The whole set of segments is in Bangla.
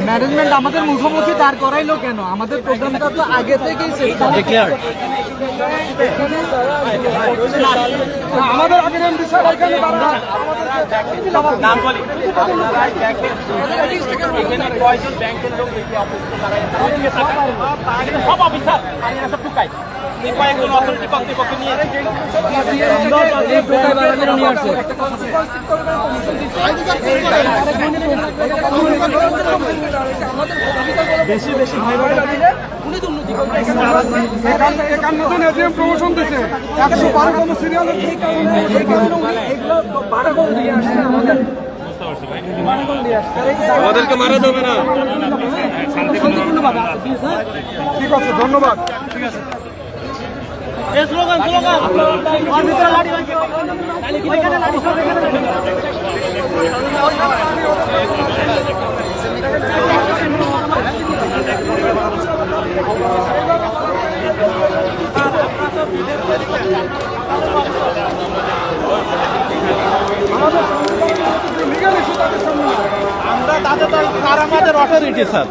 ম্যানেজমেন্ট আমাদের মুখোমুখি দাঁড় করাইলো কেন? আমাদের প্রোগ্রামটা তো আগে থেকেই আমাদের কয়জন ব্যাংকের লোক। তার সব অফিসার কয়েকজন কর্তৃপক্ষ নিয়ে নিয়ে বেশি বেশি ভাই নতুন এজিএম প্রমোশন দিছে একশো বারোতম সিরিয়াল আমাদেরকে মারা যাবে না। ঠিক আছে ধন্যবাদ। সব এখানে আমরা তাদের তার আমাদের অথরিটি স্যার?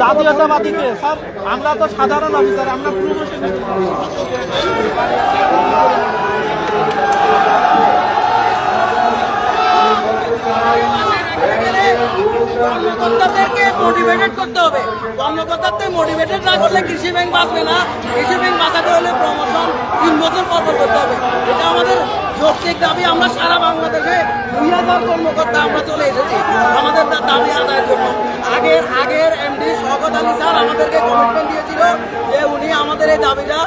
জাতীয়তাবাদীকে স্যার আমরা তো সাধারণ অফিসার আমরা প্রমোশন কর্মকর্তাদেরকে মোটিভেটেড করতে হবে। কর্মকর্তাদের মোটিভেটেড না করলে কৃষি ব্যাংক বাঁচবে না। কৃষি ব্যাংক বাঁচাতে হলে প্রমোশন তিন বছর পর করতে হবে। এটা আমাদের যৌক্তিক দাবি। আমরা সারা বাংলাদেশে দুই হাজার কর্মকর্তা আমরা চলে এসেছি আমাদের দা- দাবি আদায়ের জন্য। আগের আগের এমডি শওকত আলী স্যার আমাদেরকে কমিটমেন্ট দিয়েছিল যে উনি আমাদের এই দাবিটা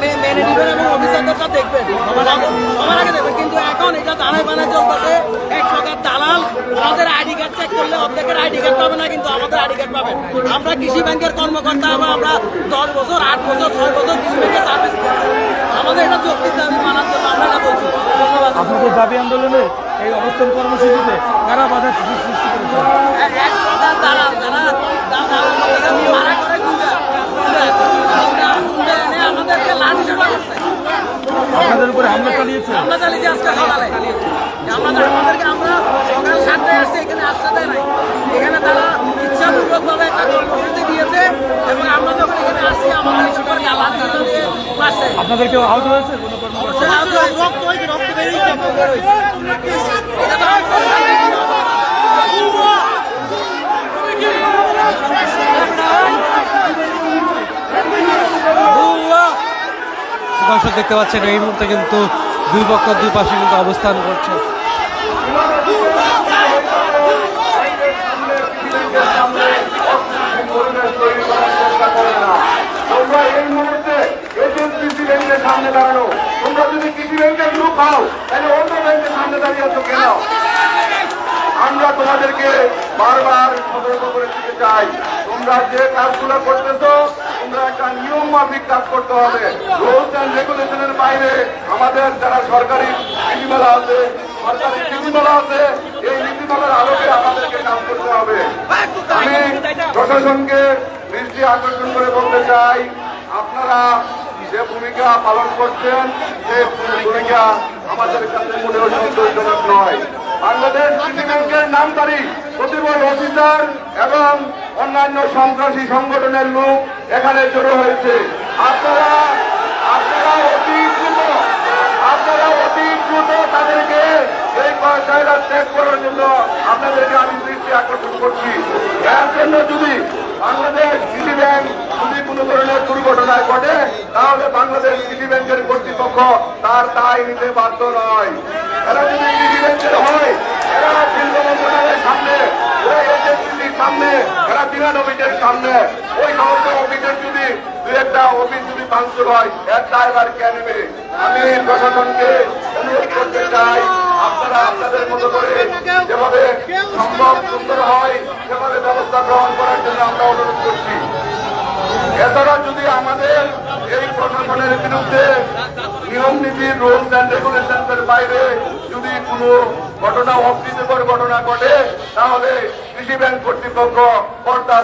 মেনে নেবেন এবং অফিসারদেরটা দেখবেন। সবার আগে দেখবেন কিন্তু এখন এটা দানায় বানায় চলতেছে এক প্রকার দালাল আমাদের আইডি কার্ড চেক করলে অর্ধেকের আইডি কার্ড পাবে না কিন্তু আমাদের আইডি কার্ড পাবেন। আমরা কৃষি ব্যাংকের কর্মকর্তা এবং আমরা দশ বছর আট বছর ছয় বছর কৃষি ব্যাংকের সার্ভিস আমাদের এটা যৌক্তিক দাবি মানার জন্য আমরা এটা বলছি। ধন্যবাদ। আপনাদের দাবি আন্দোলনে এই অবস্থান কর্মসূচিতে কারা বাধা সৃষ্টি করেছে? এক- এক প্রকার যারা দা- দালাল বলতে মারা করে গুন্ডা গুন্ডা গুন্ডা গুন্ডা এনে আমাদেরকে লাঠি সেবা করছে আপনাদের উপরে হামলা চালিয়েছে? আমরা চালিয়েছি আজকে আমাদের আমাদেরকে আমরা সকাল সাতটায় আসছি এখানে আসতে দেয় নাই। এখানে তারা ইচ্ছাপূর্বক ভাবে একটা কর্মসূচি দিয়েছে এবং আমরা যখন এখানে আসছি আমাদের পাশে। আপনাদের কেউ আহত হয়েছে। রক্ত হয়েছে রক্ত দর্শক দেখতে পাচ্ছেন এই মুহূর্তে কিন্তু দুই পক্ষ দুই পাশে কিন্তু অবস্থান করছে। সামনে দাঁড়ানো তোমরা যদি কৃষি ব্যাংকের লোক হও তাহলে অন্য ব্যাংকের সামনে দাঁড়িয়ে আছো কেন? আমরা তোমাদেরকে বারবার সতর্ক করে দিতে চাই তোমরা যে কাজগুলো করতেছো, তোমরা একটা নিয়ম মাফিক কাজ করতে হবে। রুলস অ্যান্ড রেগুলেশনের বাইরে, আমাদের যারা সরকারি নীতিমালা আছে সরকারি নীতিমালা আছে, এই নীতিমালার আলোকে আমাদেরকে কাজ করতে হবে। আমি প্রশাসনকে দৃষ্টি আকর্ষণ করে বলতে চাই, আপনারা যে ভূমিকা পালন করছেন, সেই ভূমিকা আমাদের কাছে মোটেও সন্তোষজনক নয়। বাংলাদেশ কৃষি ব্যাংকের নামধারী প্রতিবল অফিসার এবং অন্যান্য সন্ত্রাসী সংগঠনের লোক এখানে জড়ো হয়েছে। আপনারা জায়গা ত্যাগ করার জন্য আপনাদেরকে আমি দৃষ্টি আকর্ষণ করছি। এর জন্য যদি বাংলাদেশ কৃষি ব্যাংক যদি কোনো ধরনের দুর্ঘটনায় ঘটে, তাহলে বাংলাদেশ কৃষি ব্যাংকের কর্তৃপক্ষ তার দায় নিতে বাধ্য নয়। এরা যদি কৃষি ব্যাংকের হয়, এরা শিল্প মন্ত্রণালয়ের সামনে সামনে, এরা বিরাট অফিসের সামনে, ওই সমস্ত অফিসের যদি দু একটা অফিস যদি ভাঙচুর হয়, এর ড্রাইভার কে নেবে? আমি প্রশাসনকে অনুরোধ করতে চাই। আপনারা আপনাদের মতো করে যেভাবে সম্ভব সুন্দর হয় সেভাবে ব্যবস্থা গ্রহণ করার জন্য আমরা অনুরোধ করছি। এছাড়া যদি আমাদের এই প্রশাসনের বিরুদ্ধে নিয়ম নীতি রুলস অ্যান্ড রেগুলেশনের বাইরে যদি কোনো ঘটনা অপ্রীতিকর ঘটনা ঘটে তাহলে কৃষি ব্যাংক কর্তৃপক্ষ পর্দা